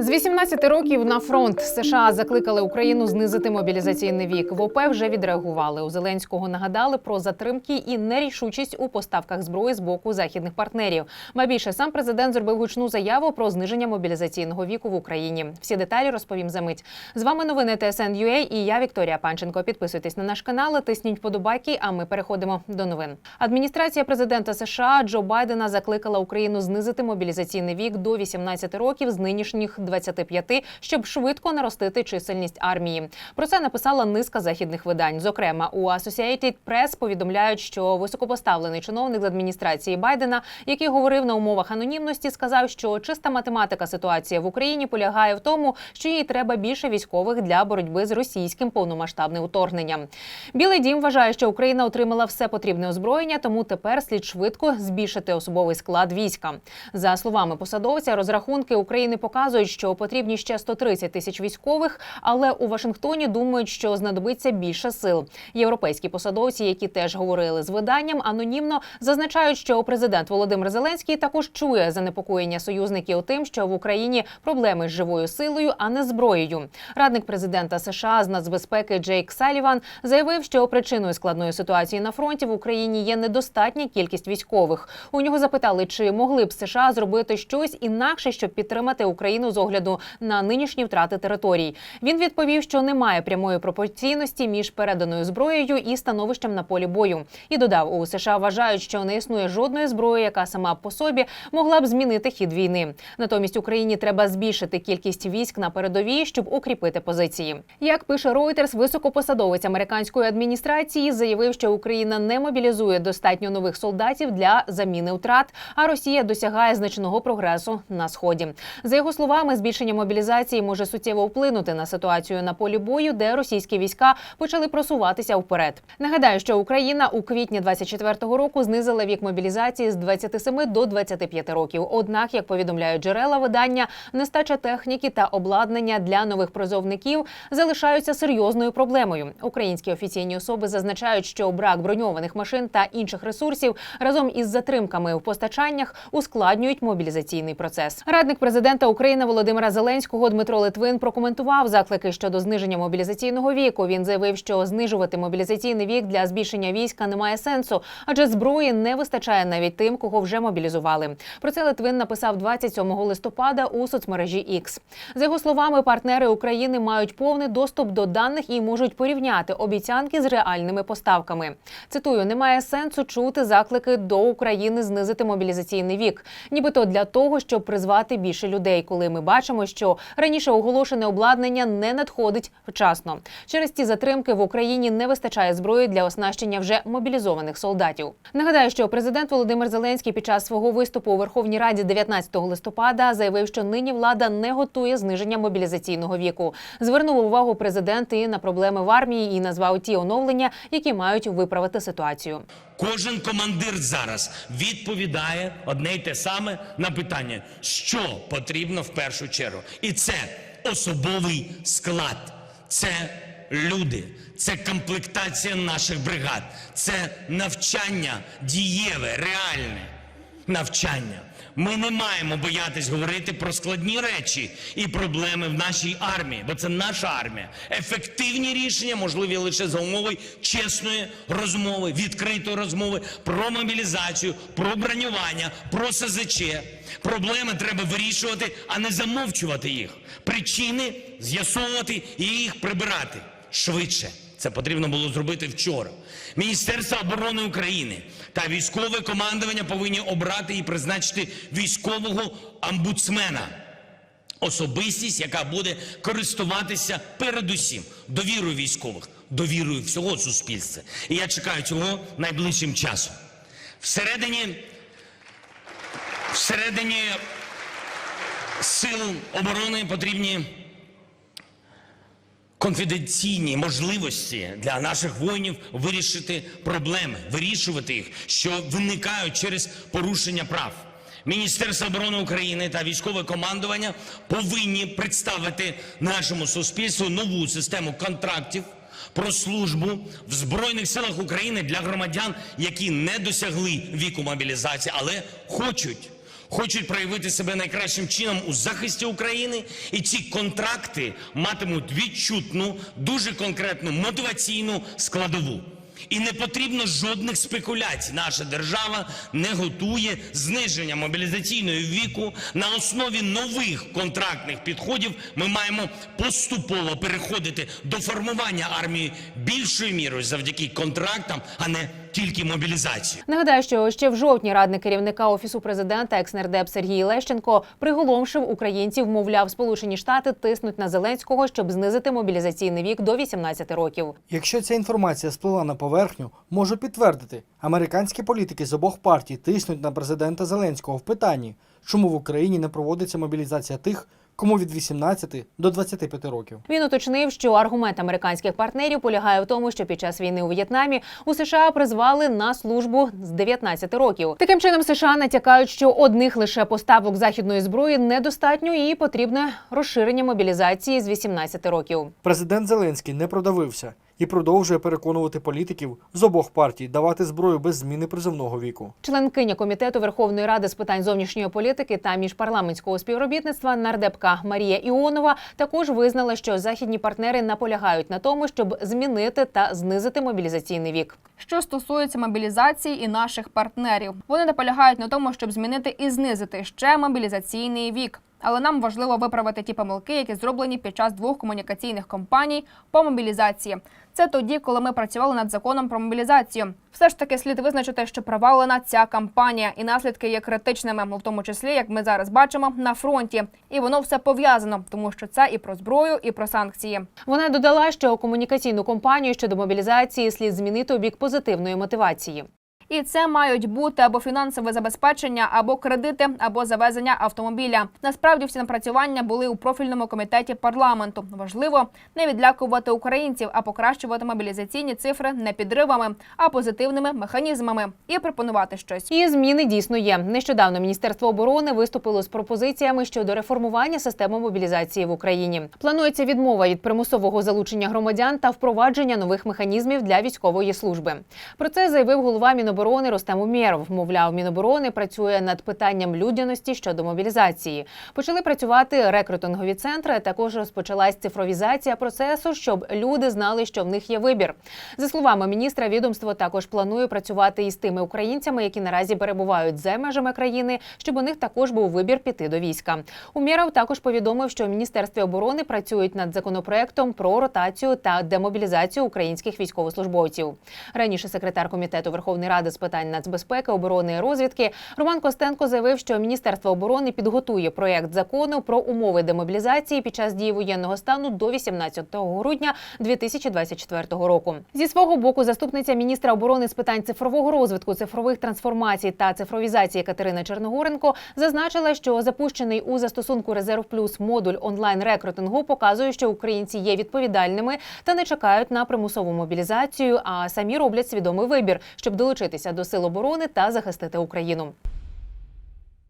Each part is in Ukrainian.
З 18 років на фронт США закликали Україну знизити мобілізаційний вік. В ОП вже відреагували. У Зеленського нагадали про затримки і нерішучість у поставках зброї з боку західних партнерів. Ба більше сам президент зробив гучну заяву про зниження мобілізаційного віку в Україні. Всі деталі розповім за мить. З вами новини ТСН.UA і я Вікторія Панченко. Підписуйтесь на наш канал, тисніть подобайки. А ми переходимо до новин. Адміністрація президента США Джо Байдена закликала Україну знизити мобілізаційний вік до 18 років з нинішніх 25, щоб швидко наростити чисельність армії. Про це написала низка західних видань. Зокрема, у Associated Press повідомляють, що високопоставлений чиновник з адміністрації Байдена, який говорив на умовах анонімності, сказав, що чиста математика ситуації в Україні полягає в тому, що їй треба більше військових для боротьби з російським повномасштабним вторгненням. Білий дім вважає, що Україна отримала все потрібне озброєння, тому тепер слід швидко збільшити особовий склад війська. За словами посадовця, розрахунки України показують, що потрібні ще 130 тисяч військових, але у Вашингтоні думають, що знадобиться більше сил. Європейські посадовці, які теж говорили з виданням, анонімно зазначають, що президент Володимир Зеленський також чує занепокоєння союзників тим, що в Україні проблеми з живою силою, а не зброєю. Радник президента США з нацбезпеки Джейк Саліван заявив, що причиною складної ситуації на фронті в Україні є недостатня кількість військових. У нього запитали, чи могли б США зробити щось інакше, щоб підтримати Україну з огляду на нинішні втрати територій. Він відповів, що немає прямої пропорційності між переданою зброєю і становищем на полі бою. І додав, у США вважають, що не існує жодної зброї, яка сама по собі могла б змінити хід війни. Натомість Україні треба збільшити кількість військ на передовій, щоб укріпити позиції. Як пише Reuters, високопосадовець американської адміністрації заявив, що Україна не мобілізує достатньо нових солдатів для заміни втрат, а Росія досягає значного прогресу на сході. За його словами, збільшення мобілізації може суттєво вплинути на ситуацію на полі бою, де російські війська почали просуватися вперед. Нагадаю, що Україна у квітні 24-го року знизила вік мобілізації з 27 до 25 років. Однак, як повідомляють джерела видання, нестача техніки та обладнання для нових призовників залишаються серйозною проблемою. Українські офіційні особи зазначають, що брак броньованих машин та інших ресурсів разом із затримками в постачаннях ускладнюють мобілізаційний процес. Радник президента України Володимира Зеленського Дмитро Литвин прокоментував заклики щодо зниження мобілізаційного віку. Він заявив, що знижувати мобілізаційний вік для збільшення війська немає сенсу, адже зброї не вистачає навіть тим, кого вже мобілізували. Про це Литвин написав 27 листопада у соцмережі X. За його словами, партнери України мають повний доступ до даних і можуть порівняти обіцянки з реальними поставками. Цитую: немає сенсу чути заклики до України знизити мобілізаційний вік, нібито для того, щоб призвати більше людей, коли ми бачимо, що раніше оголошене обладнання не надходить вчасно. Через ці затримки в Україні не вистачає зброї для оснащення вже мобілізованих солдатів. Нагадаю, що президент Володимир Зеленський під час свого виступу у Верховній Раді 19 листопада заявив, що нині влада не готує зниження мобілізаційного віку. Звернув увагу президент і на проблеми в армії і назвав ті оновлення, які мають виправити ситуацію. Кожен командир зараз відповідає одне й те саме на питання, що потрібно в першу чергу. І це особовий склад, це люди, це комплектація наших бригад, це навчання дієве, реальне навчання. Ми не маємо боятись говорити про складні речі і проблеми в нашій армії, бо це наша армія. Ефективні рішення можливі лише за умови чесної розмови, відкритої розмови про мобілізацію, про бронювання, про СЗЧ. Проблеми треба вирішувати, а не замовчувати їх. Причини з'ясовувати і їх прибирати швидше. Це потрібно було зробити вчора. Міністерство оборони України та військове командування повинні обрати і призначити військового омбудсмена. Особистість, яка буде користуватися передусім довірою військових, довірою всього суспільства. І я чекаю цього найближчим часом. Всередині, всередині сил оборони потрібні конфіденційні можливості для наших воїнів вирішити проблеми, вирішувати їх, що виникають через порушення прав. Міністерство оборони України та військове командування повинні представити нашому суспільству нову систему контрактів про службу в Збройних силах України для громадян, які не досягли віку мобілізації, але хочуть хочуть проявити себе найкращим чином у захисті України, і ці контракти матимуть відчутну, дуже конкретну мотиваційну складову. І не потрібно жодних спекуляцій. Наша держава не готує зниження мобілізаційного віку на основі нових контрактних підходів. Ми маємо поступово переходити до формування армії більшою мірою завдяки контрактам, а не тільки мобілізації. Нагадаю, що ще в жовтні радник керівника офісу президента екснердеп Сергій Лещенко приголомшив українців, мовляв, Сполучені Штати тиснуть на Зеленського, щоб знизити мобілізаційний вік до 18 років. Якщо ця інформація сплила на поверхню, можу підтвердити, американські політики з обох партій тиснуть на президента Зеленського в питанні, чому в Україні не проводиться мобілізація тих, кому від 18 до 25 років. Він уточнив, що аргумент американських партнерів полягає в тому, що під час війни у В'єтнамі у США призвали на службу з 19 років. Таким чином, США натякають, що одних лише поставок західної зброї недостатньо і потрібне розширення мобілізації з 18 років. Президент Зеленський не продавився і продовжує переконувати політиків з обох партій давати зброю без зміни призовного віку. Членкиня комітету Верховної Ради з питань зовнішньої політики та міжпарламентського співробітництва нардепка Марія Іонова також визнала, що західні партнери наполягають на тому, щоб змінити та знизити мобілізаційний вік. Що стосується мобілізації і наших партнерів, вони наполягають на тому, щоб змінити і знизити ще мобілізаційний вік. Але нам важливо виправити ті помилки, які зроблені під час двох комунікаційних кампаній по мобілізації. Це тоді, коли ми працювали над законом про мобілізацію. Все ж таки слід визначити, що провалена ця кампанія, і наслідки є критичними, в тому числі, як ми зараз бачимо, на фронті. І воно все пов'язано, тому що це і про зброю, і про санкції. Вона додала, що комунікаційну кампанію щодо мобілізації слід змінити у бік позитивної мотивації. І це мають бути або фінансове забезпечення, або кредити, або завезення автомобіля. Насправді всі напрацювання були у профільному комітеті парламенту. Важливо не відлякувати українців, а покращувати мобілізаційні цифри не підривами, а позитивними механізмами і пропонувати щось. І зміни дійсно є. Нещодавно Міністерство оборони виступило з пропозиціями щодо реформування системи мобілізації в Україні. Планується відмова від примусового залучення громадян та впровадження нових механізмів для військової служби. Про це заявив голова Міноборони Ростем Умєров. Мовляв, Міноборони працює над питанням людяності щодо мобілізації. Почали працювати рекрутингові центри. Також розпочалась цифровізація процесу, щоб люди знали, що в них є вибір. За словами міністра, відомство також планує працювати із тими українцями, які наразі перебувають за межами країни, щоб у них також був вибір піти до війська. Умєров також повідомив, що в міністерстві оборони працюють над законопроектом про ротацію та демобілізацію українських військовослужбовців. Раніше секретар комітету Верховної Ради з питань нацбезпеки, оборони і розвідки Роман Костенко заявив, що Міністерство оборони підготує проєкт закону про умови демобілізації під час дії воєнного стану до 18 грудня 2024 року. Зі свого боку, заступниця міністра оборони з питань цифрового розвитку, цифрових трансформацій та цифровізації Катерина Черногоренко зазначила, що запущений у застосунку Резерв Плюс модуль онлайн рекрутингу показує, що українці є відповідальними та не чекають на примусову мобілізацію, а самі роблять свідомий вибір, щоб долучитися до сил оборони та захистити Україну.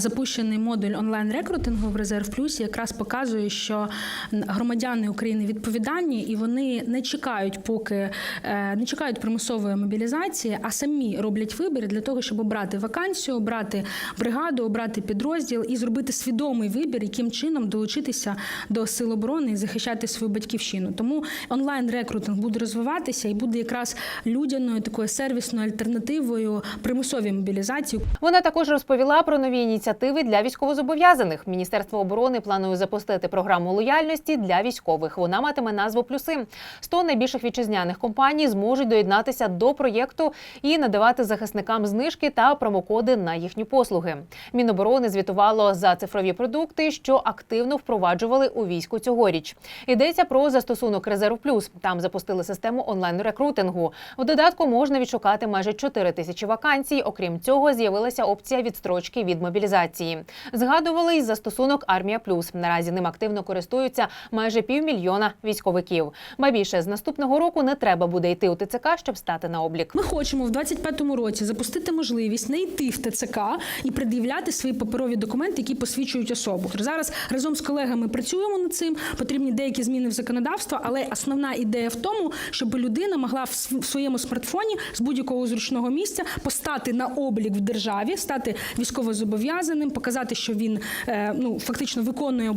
Запущений модуль онлайн рекрутингу в резерв плюс якраз показує, що громадяни України відповідальні і вони не чекають, поки е, не чекають примусової мобілізації, а самі роблять вибір для того, щоб обрати вакансію, обрати бригаду, обрати підрозділ і зробити свідомий вибір, яким чином долучитися до сил оборони і захищати свою батьківщину. Тому онлайн рекрутинг буде розвиватися і буде якраз людяною такою сервісною альтернативою примусовій мобілізації. Вона також розповіла про нові ініціативи для військовозобов'язаних. Міністерство оборони планує запустити програму лояльності для військових. Вона матиме назву Плюси. 100 найбільших вітчизняних компаній зможуть доєднатися до проєкту і надавати захисникам знижки та промокоди на їхні послуги. Міноборони звітувало за цифрові продукти, що активно впроваджували у війську цьогоріч. Йдеться про застосунок Резерв Плюс. Там запустили систему онлайн рекрутингу. В додатку можна відшукати майже 4 тисячі вакансій. Окрім цього, з'явилася опція відстрочки від мобілізації. Згадували й застосунок Армія Плюс. Наразі ним активно користуються майже півмільйона військовиків. Ба більше з наступного року не треба буде йти у ТЦК, щоб стати на облік. Ми хочемо в 25-му році запустити можливість не йти в ТЦК і пред'являти свої паперові документи, які посвідчують особу. Зараз разом з колегами працюємо над цим. Потрібні деякі зміни в законодавство, але основна ідея в тому, щоб людина могла в своєму смартфоні з будь-якого зручного місця постати на облік в державі, стати військовозобов'язаним, зобов'язаним, показати, що він е, ну фактично виконує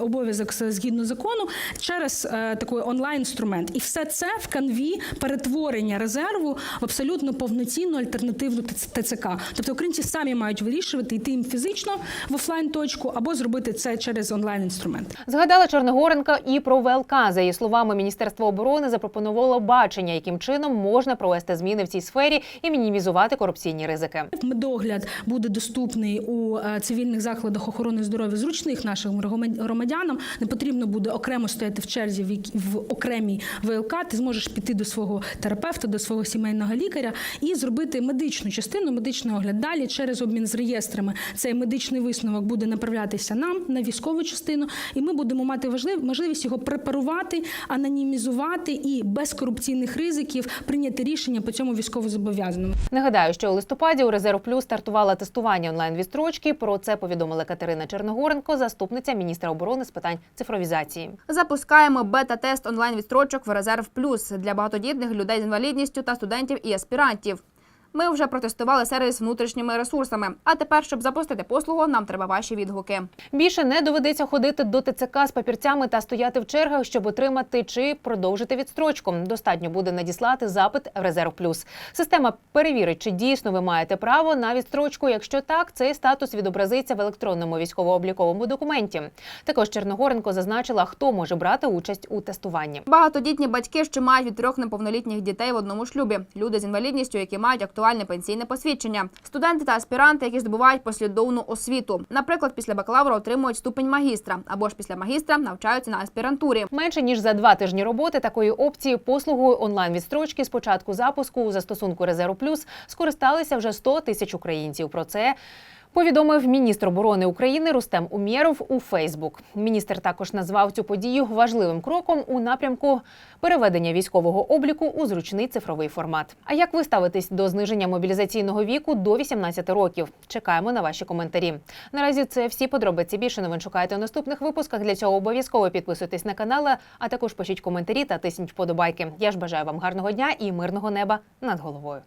обов'язок згідно закону через е, такий онлайн інструмент. І все це в канві перетворення резерву в абсолютно повноцінну альтернативну ТЦ- ТЦК. Тобто українці самі мають вирішувати йти їм фізично в офлайн точку або зробити це через онлайн інструмент. Згадала Чорногоренка і про ВЛК. За її словами, Міністерство оборони запропонувало бачення, яким чином можна провести зміни в цій сфері і мінімізувати корупційні ризики. Медогляд буде доступний у е, цивільних закладах охорони здоров'я зручних нашим громадян- громадянам. Не потрібно буде окремо стояти в черзі в, в окремій ВЛК. Ти зможеш піти до свого терапевта, до свого сімейного лікаря і зробити медичну частину, медичний огляд. Далі через обмін з реєстрами цей медичний висновок буде направлятися нам на військову частину, і ми будемо мати важлив- можливість його препарувати, анонімізувати і без корупційних ризиків прийняти рішення по цьому військовозобов'язаному. Нагадаю, що у листопаді у Резерв Плюс стартувала тестування онлайн відстрочки. Про це повідомила Катерина Черногоренко, заступниця міністра оборони з питань цифровізації. Запускаємо бета-тест онлайн відстрочок в резерв плюс для багатодітних людей з інвалідністю та студентів і аспірантів. Ми вже протестували сервіс внутрішніми ресурсами. А тепер, щоб запустити послугу, нам треба ваші відгуки. Більше не доведеться ходити до ТЦК з папірцями та стояти в чергах, щоб отримати чи продовжити відстрочку. Достатньо буде надіслати запит в Резерв Плюс. Система перевірить, чи дійсно ви маєте право на відстрочку. Якщо так, цей статус відобразиться в електронному військово-обліковому документі. Також Черногоренко зазначила, хто може брати участь у тестуванні. Багатодітні батьки, що мають від трьох неповнолітніх дітей в одному шлюбі, люди з інвалідністю, які мають актуальне пенсійне посвідчення, студенти та аспіранти, які здобувають послідовну освіту. Наприклад, після бакалавра отримують ступень магістра або ж після магістра навчаються на аспірантурі. Менше ніж за два тижні роботи такої опції послугою онлайн відстрочки з початку запуску у застосунку Резерв Плюс скористалися вже 100 тисяч українців. Про це. Повідомив міністр оборони України Рустем Умєров у Фейсбук. Міністр також назвав цю подію важливим кроком у напрямку переведення військового обліку у зручний цифровий формат. А як ви ставитесь до зниження мобілізаційного віку до 18 років? Чекаємо на ваші коментарі. Наразі це всі подробиці. Більше новин шукайте у наступних випусках. Для цього обов'язково підписуйтесь на канал, а також пишіть коментарі та тисніть вподобайки. Я ж бажаю вам гарного дня і мирного неба над головою.